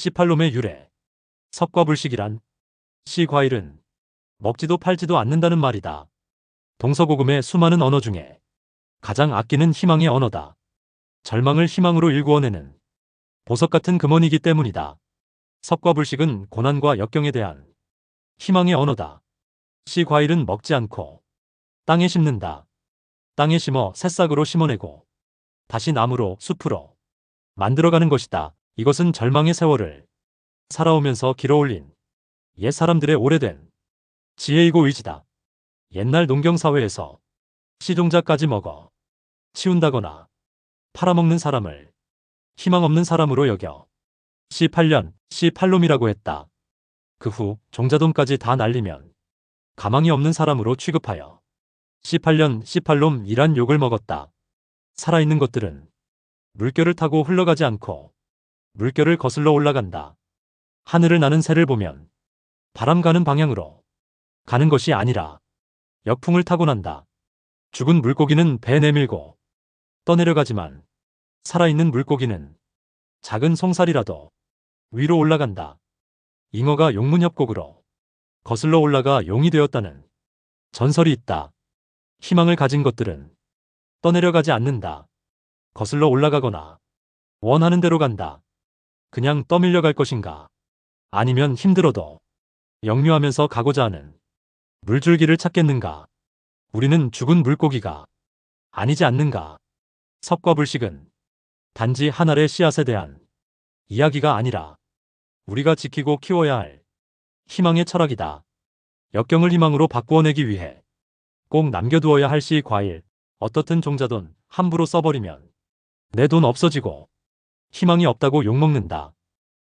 18놈의 유래. 섭과불식이란 씨 과일은 먹지도 팔지도 않는다는 말이다. 동서고금의 수많은 언어 중에 가장 아끼는 희망의 언어다. 절망을 희망으로 일구어내는 보석 같은 금원이기 때문이다. 섭과불식은 고난과 역경에 대한 희망의 언어다. 씨 과일은 먹지 않고 땅에 심는다. 땅에 심어 새싹으로 심어내고 다시 나무로 숲으로 만들어가는 것이다. 이것은 절망의 세월을 살아오면서 길어올린 옛 사람들의 오래된 지혜이고 의지다. 옛날 농경사회에서 시종자까지 먹어 치운다거나 팔아먹는 사람을 희망 없는 사람으로 여겨 C8년, C8놈이라고 했다. 그 후 종자돈까지 다 날리면 가망이 없는 사람으로 취급하여 C8년, C8놈이란 욕을 먹었다. 살아있는 것들은 물결을 타고 흘러가지 않고 물결을 거슬러 올라간다. 하늘을 나는 새를 보면 바람 가는 방향으로 가는 것이 아니라 역풍을 타고 난다. 죽은 물고기는 배 내밀고 떠내려가지만 살아있는 물고기는 작은 송사리라도 위로 올라간다. 잉어가 용문협곡으로 거슬러 올라가 용이 되었다는 전설이 있다. 희망을 가진 것들은 떠내려가지 않는다. 거슬러 올라가거나 원하는 대로 간다. 그냥 떠밀려 갈 것인가? 아니면 힘들어도 역류하면서 가고자 하는 물줄기를 찾겠는가? 우리는 죽은 물고기가 아니지 않는가? 섭과 불식은 단지 한 알의 씨앗에 대한 이야기가 아니라 우리가 지키고 키워야 할 희망의 철학이다. 역경을 희망으로 바꾸어내기 위해 꼭 남겨두어야 할 씨 과일, 어떻든 종자돈 함부로 써버리면 내 돈 없어지고 희망이 없다고 욕먹는다.